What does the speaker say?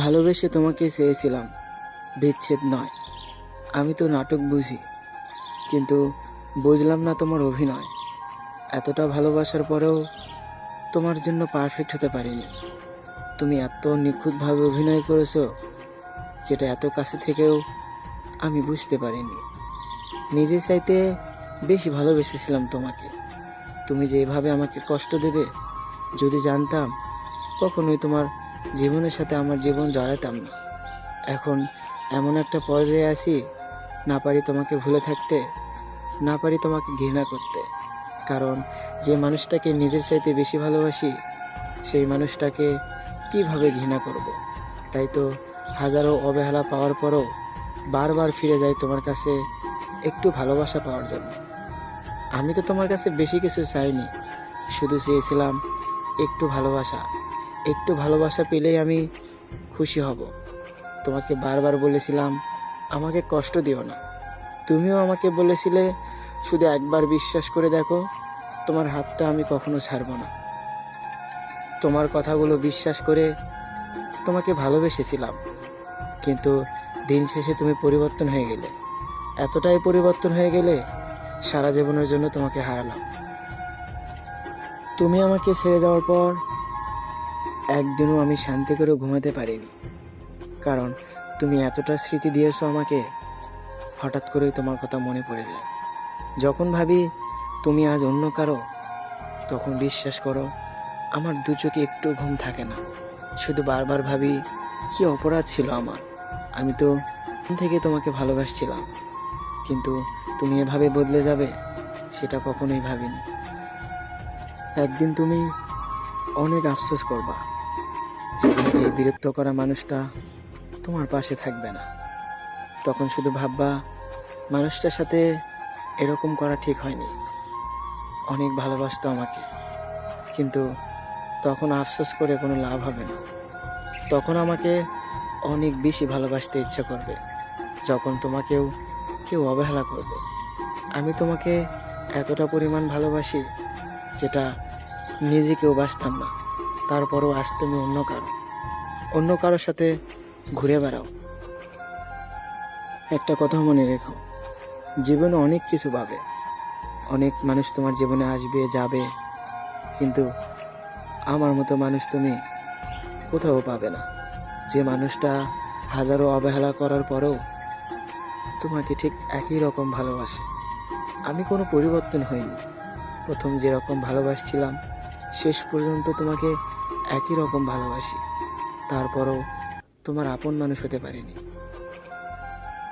ভালোবেসে তোমাকে চেয়েছিলাম। বিচ্ছেদ নয়। আমি তো নাটক বুঝি, কিন্তু বুঝলাম না তোমার অভিনয়। এতটা ভালোবাসার পরেও তোমার জন্য পারফেক্ট হতে পারিনি। তুমি এত নিখুঁতভাবে অভিনয় করেছ, যেটা এত কাছে থেকেও আমি বুঝতে পারিনি। নিজে চাইতে বেশি ভালোবেসেছিলাম তোমাকে। তুমি যে এভাবে আমাকে কষ্ট দেবে, যদি জানতাম, কখনোই তোমার জীবনের সাথে আমার জীবন জড়াতাম না। এখন এমন একটা পর্যায়ে আছি, না পারি তোমাকে ভুলে থাকতে, না পারি তোমাকে ঘৃণা করতে। কারণ যে মানুষটাকে নিজের চাইতে বেশি ভালোবাসি, সেই মানুষটাকে কীভাবে ঘৃণা করব। তাই তো হাজারো অবহেলা পাওয়ার পরও বারবার ফিরে যাই তোমার কাছে একটু ভালোবাসা পাওয়ার জন্য। আমি তো তোমার কাছে বেশি কিছু চাইনি, শুধু চেয়েছিলাম একটু ভালোবাসা। একটু ভালোবাসা পেলেই আমি খুশি হব। তোমাকে বারবার বলেছিলাম, আমাকে কষ্ট দিও না। তুমিও আমাকে বলেছিলে, শুধু একবার বিশ্বাস করে দেখো, তোমার হাতটা আমি কখনো ছাড়ব না। তোমার কথাগুলো বিশ্বাস করে তোমাকে ভালোবেসেছিলাম। কিন্তু দিন শেষে তুমি পরিবর্তন হয়ে গেলে। এতটাই পরিবর্তন হয়ে গেলে সারা জীবনের জন্য তোমাকে হারালাম। তুমি আমাকে ছেড়ে যাওয়ার পর একদিনও আমি শান্তি করে ঘুমাতে পারিনি। কারণ তুমি এতটা স্মৃতি দিয়েছ আমাকে, হঠাৎ করেই তোমার কথা মনে পড়ে যায়। যখন ভাবি তুমি আজ অন্য কারও, তখন বিশ্বাস করো, আমার দু চোখে একটু ঘুম থাকে না। শুধু বারবার ভাবি, কি অপরাধ ছিল আমার? আমি তো থেকে তোমাকে ভালোবাসছিলাম। কিন্তু তুমি এভাবে বদলে যাবে, সেটা কখনোই ভাবিনি। একদিন তুমি অনেক আফসোস করবা। যেদিন এই বিরক্ত করা মানুষটা তোমার পাশে থাকবে না। তখন শুধু ভাববা, মানুষটার সাথে এরকম করা ঠিক হয়নি। অনেক ভালোবাসতো আমাকে। কিন্তু তখন আফসোস করে কোনো লাভ হবে না। তখন আমাকে অনেক বেশি ভালোবাসতে ইচ্ছা করবে। যখন তোমাকেও কেউ অবহেলা করবে। আমি তোমাকে এতটা পরিমাণ ভালোবাসি, যেটা নিজেকেও বাসতাম না। তারপরও আজ তুমি অন্য কারও। অন্য কারোর সাথে ঘুরে বেড়াও। একটা কথা মনে রেখো, জীবনে অনেক কিছু পাবে। অনেক মানুষ তোমার জীবনে আসবে, যাবে, কিন্তু আমার মতো মানুষ তুমি কোথাও পাবে না। যে মানুষটা হাজারো অবহেলা করার পরেও তোমাকে ঠিক একই রকম ভালোবাসে। আমি কোনো পরিবর্তন হইনি। প্রথম যেরকম ভালোবাসছিলাম, শেষ পর্যন্ত তোমাকে একই রকম ভালোবাসি। তারপরও তোমার আপন মানুষ হতে পারিনি।